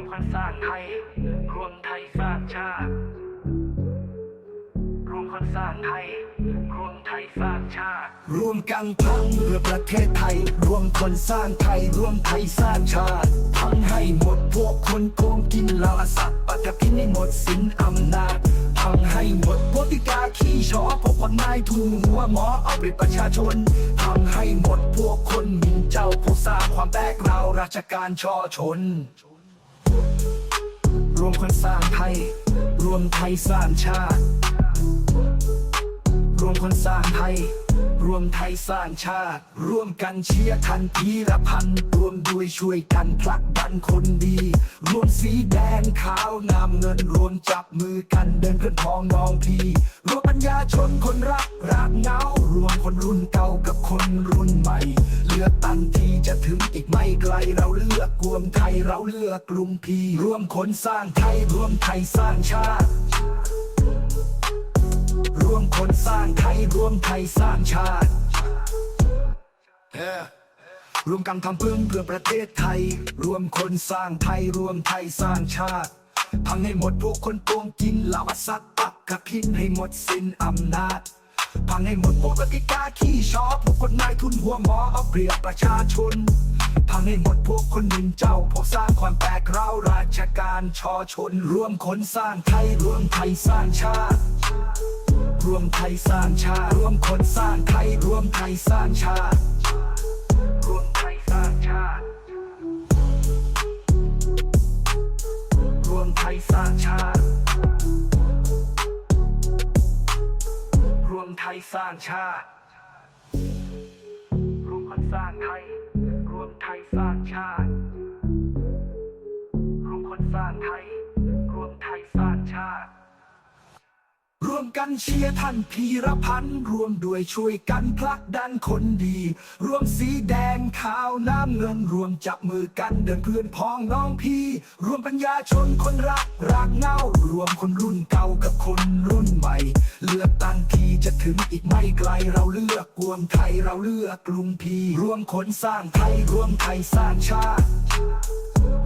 วมคนสร้างไทยรวมไทยสร้างชาติรวมคนสร้างไทย รวมไทยสร้างชาติ รวมกันพังเพื่อประเทศไทย รวมคนสร้างไทย รวมไทยสร้างชาติพังให้หมดพวกคนโกงกินเหล้าสัตว์ปัตพินให้หมดสินอำนาจพังให้หมดพวกที่กาขี้ชอพวกคนนายทุนหัวหมอเอาเปรียบประชาชนพังให้หมดพวกคนหมิ่นเจ้าพวกสร้างความแตกเราวราชการช่อชน รวมคนสร้างไทย รวมไทยสร้างชาติ รวมคนสร้างไทย รวมไทยสร้างชาติ ร่วมกันเชียร์ทันทีละพัน รวมด้วยช่วยกันผลักดันคนดี รวมสีแดงขาวนำเงินรวมจับมือกันเดินเพื่อนพ้องน้องพี่รวมปัญญาชนคนรักรากเงารวมคนรุ่นเก่ากับคนรุ่นใหม่ ลือกตั้งที่จะถึงอีกไม่ไกลเราเลือกรวมไทยเราเลือกกลุ่มพีร่วมคนสร้างไทยร่วมไทยสร้างชาติ ร่วมคนสร้างไทยร่วมไทยสร้างชาติ Yeah. รวมกันทำเพื่อเพื่อประเทศไทย รวมคนสร้างไทยรวมไทยสร้างชาติพังให้หมดพวกคนโกงกินเหล้าสัตว์ปักกระพินให้หมดสิ้นอำนาจ พังให้หมดพวกกติกาขี้ชอบพวกคนนายทุนหัวหมอเอาเปรียบประชาชนพังให้หมดพวกคนหนึ่งเจ้าพวกสร้างความแตกเร้าราชการชอชนรวมคนสร้างไทยรวมไทยสร้างชาติ รวมไทยสร้างชาติรวมคนสร้างไทยรวมไทยสร้างชาติรวมไทยสร้างชาติรวมไทยสร้างชาติ ไทยสร้างชาติ รวมคนสร้างไทย รวมไทยสร้างชาติ รวมคนสร้างไทย วมกันเชียร์ท่านพีรพันธ์รวมด้วยช่วยกันผลักดันคนดี รวมสีแดงขาวน้ำเงินรวมจับมือกันเดินเพื่อนพ้องน้องพี่ รวมปัญญาชนคนรักรากเงารวมคนรุ่นเก่ากับคนรุ่นใหม่ เลือกตั้งที่จะถึงอีกไม่ไกลเราเลือกรวมไทยเราเลือกกลุ่มพี่รวมคนสร้างไทยรวมไทยสร้างชาติ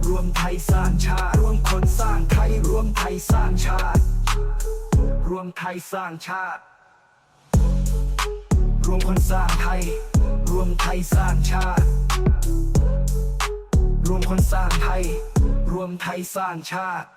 รวมไทยสร้างชาติรวมคนสร้างไทยรวมไทยสร้างชาติ รวมไทยสร้างชาติ รวมคนสร้างไทย รวมไทยสร้างชาติ รวมคนสร้างไทย รวมไทยสร้างชาติ